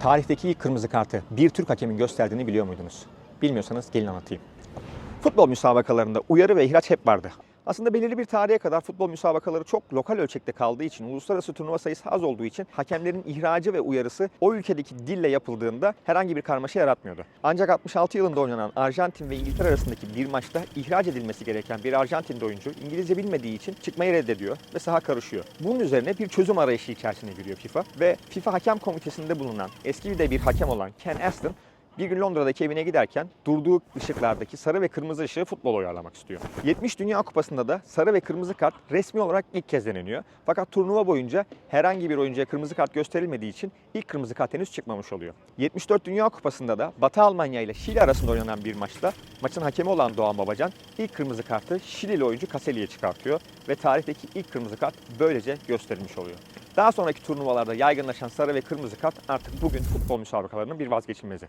Tarihteki ilk kırmızı kartı bir Türk hakemin gösterdiğini biliyor muydunuz? Bilmiyorsanız gelin anlatayım. Futbol müsabakalarında uyarı ve ihraç hep vardı. Aslında belirli bir tarihe kadar futbol müsabakaları çok lokal ölçekte kaldığı için, uluslararası turnuva sayısı az olduğu için hakemlerin ihracı ve uyarısı o ülkedeki dille yapıldığında herhangi bir karmaşa yaratmıyordu. Ancak 66 yılında oynanan Arjantin ve İngiltere arasındaki bir maçta ihraç edilmesi gereken bir Arjantinli oyuncu İngilizce bilmediği için çıkmayı reddediyor ve saha karışıyor. Bunun üzerine bir çözüm arayışı içerisine giriyor FIFA ve FIFA Hakem Komitesi'nde bulunan eski de bir hakem olan Ken Aston bir gün Londra'daki evine giderken durduğu ışıklardaki sarı ve kırmızı ışığı futbol uyarlamak istiyor. 70 Dünya Kupası'nda da sarı ve kırmızı kart resmi olarak ilk kez deneniyor. Fakat turnuva boyunca herhangi bir oyuncuya kırmızı kart gösterilmediği için ilk kırmızı kart henüz çıkmamış oluyor. 74 Dünya Kupası'nda da Batı Almanya ile Şili arasında oynanan bir maçta maçın hakemi olan Doğan Babacan ilk kırmızı kartı Şilili oyuncu Kaseli'ye çıkartıyor ve tarihteki ilk kırmızı kart böylece gösterilmiş oluyor. Daha sonraki turnuvalarda yaygınlaşan sarı ve kırmızı kart artık bugün futbol müsabakalarının bir vazgeçilmezi.